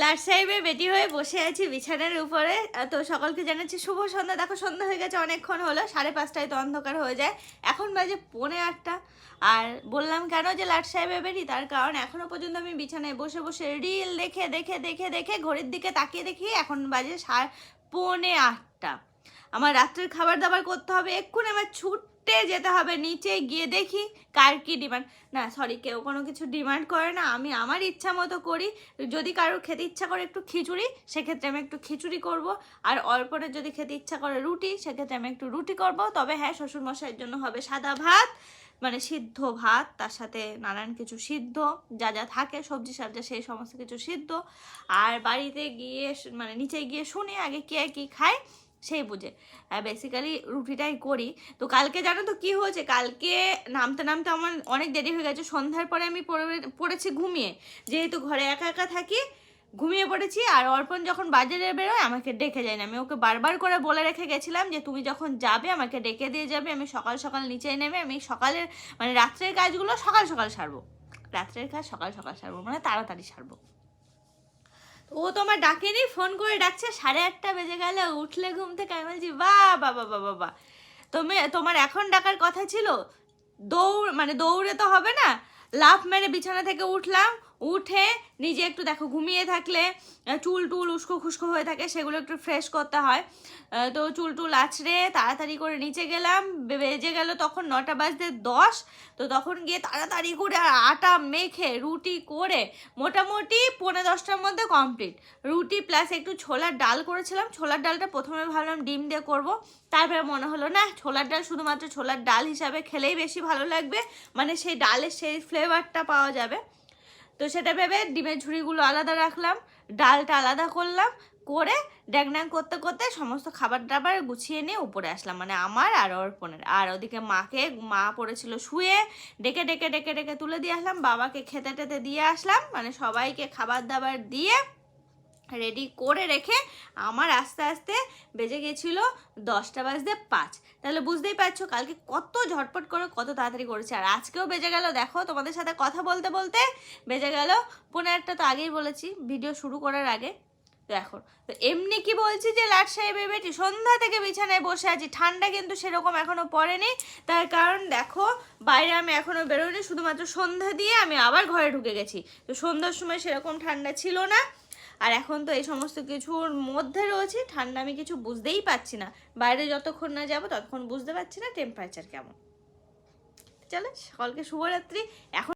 লাট সাহেবের বেটি হয়ে বসে আছি বিছানার উপরে। তো সকলকে জানাচ্ছি, শুভ সন্ধ্যা। দেখো, সন্ধ্যা হয়ে গেছে, অনেকক্ষণ হলো। সাড়ে পাঁচটায় তো অন্ধকার হয়ে যায়। এখন বাজে পৌনে আটটা। আর বললাম কেন যে লাট সাহেবের বেটি? তার কারণ এখনও পর্যন্ত আমি বিছানায় বসে বসে রিল দেখে দেখে দেখে দেখে ঘড়ির দিকে তাকিয়ে দেখি এখন বাজে সাড়ে পৌনে আটটা। আমার রাত্রের খাবার দাবার করতে হবে, এক্ষুনি আমার ছুটে যেতে হবে, নিচে গিয়ে দেখি কার কি ডিমান্ড। না সরি কেউ কোনো কিছু ডিমান্ড করে না, আমি আমার ইচ্ছা মতো করি। যদি কারোর খেতে ইচ্ছা করে একটু খিচুড়ি, সেক্ষেত্রে আমি একটু খিচুড়ি করব। আর অল্পনের যদি খেতে ইচ্ছা করে রুটি, সেক্ষেত্রে আমি একটু রুটি করব। তবে হ্যাঁ শ্বশুরমশাইয়ের জন্য হবে সাদা ভাত মানে সিদ্ধ ভাত, তার সাথে নানান কিছু সিদ্ধ, যা যা থাকে, সবজি সবজি, সেই সমস্ত কিছু সিদ্ধ। আর বাড়িতে গিয়ে মানে নিচে গিয়ে শুনি আগে কে কী খায় সেই বুঝে। বেসিক্যালি রুটিটাই করি। তো কালকে জানো তো কি হয়েছে? কালকে নামতে নামতে আমার অনেক দেরি হয়ে গেছে। সন্ধ্যার পরে আমি পড়ে- পড়েছি ঘুমিয়ে। যেহেতু ঘরে একা একা থাকি, ঘুমিয়ে পড়েছি আর অর্পণ যখন বাজারে বেরোয়, আমাকে ডেকে যায় না। আমি ওকে বারবার করে বলে রেখে গেছিলাম যে, তুমি যখন যাবে, আমাকে ডেকে দিয়ে যাবে। আমি সকাল সকাল নিচে নেমে আমি সকালের মানে রাত্রের কাজগুলো সকাল সকাল সারবো। রাত্রের কাজ সকাল সকাল সারবো। মানে তাড়াতাড়ি সারবো। ও তোমার ডাকেনি, ফোন করে ডাকছে, সাড়ে আটটা বেজে গেলে উঠলে ঘুম থেকে আমি বলছি, বা বাবা বাবা বা। তুমি, তোমার এখন ডাকার কথা ছিল, দৌড় মানে দৌড়ে তো হবে না, লাফ মেরে বিছানা থেকে উঠলাম উঠে নিজে একটু দেখো, ঘুমিয়ে থাকলে চুল টুল উস্কো খুস্কো হয়ে থাকে, সেগুলো একটু ফ্রেশ করতে হয়। তো চুল টুল আছড়ে তাড়াতাড়ি করে নিচে গেলাম বেজে গেল তখন নটা বাজতে দশ, তো তখন গিয়ে তাড়াতাড়ি করে আটা মেখে, রুটি করে মোটামুটি পৌনে দশটার মধ্যে কমপ্লিট রুটি প্লাস একটু ছোলার ডাল করেছিলাম, ছোলার ডালটা প্রথমে ভাবলাম ডিম দিয়ে করব, তারপরে মনে হলো, না, ছোলার ডাল শুধুমাত্র ছোলার ডাল হিসাবে খেলেই বেশি ভালো লাগবে। মানে সেই ডালের সেই ফ্লেভারটা পাওয়া যাবে। তো সেটা ভেবে ডিমের ঝুড়িগুলো আলাদা রাখলাম, ডালটা আলাদা করলাম, করে ড্যাংড্যাং করতে করতে সমস্ত খাবার দাবার গুছিয়ে নিয়ে উপরে আসলাম মানে আমার আর অর্পণের। আর ওদিকে মাকে, মা পড়েছিল শুয়ে, ডেকে ডেকে ডেকে ডেকে তুলে দিয়ে আসলাম, বাবাকে খেতে টেতে দিয়ে আসলাম মানে সবাইকে খাবার দাবার দিয়ে রেডি করে রেখে আমার আস্তে আস্তে বেজে গেছিল দশটা বাজতে পাঁচ। তাহলে বুঝতেই পারছ কালকে কত ঝটপট করে, কত তাড়াতাড়ি করেছে। আর আজকেও বেজে গেল, দেখো তোমাদের সাথে কথা বলতে বলতে বেজে গেল পনেরো একটা তো আগেই বলেছি ভিডিও শুরু করার আগে এখন তো এমনি কি বলছি যে লাট সাহেবের বেটি সন্ধ্যা থেকে বিছানায় বসে আছি। ঠান্ডা কিন্তু সেরকম এখনও পড়েনি। তার কারণ দেখো, বাইরে আমি এখনও বেরোইনি। শুধুমাত্র সন্ধ্যা দিয়ে আমি আবার ঘরে ঢুকে গেছি। তো সন্ধ্যার সময় সেরকম ঠান্ডা ছিল না। আর এখন তো এই সমস্ত কিছুর মধ্যে রয়েছে, ঠান্ডা আমি কিছু বুঝতেই পারছি না। বাইরে যতক্ষণ না যাব ততক্ষণ বুঝতে পারছি না টেম্পারেচার কেমন। চলো, সকলকে শুভরাত্রি। এখন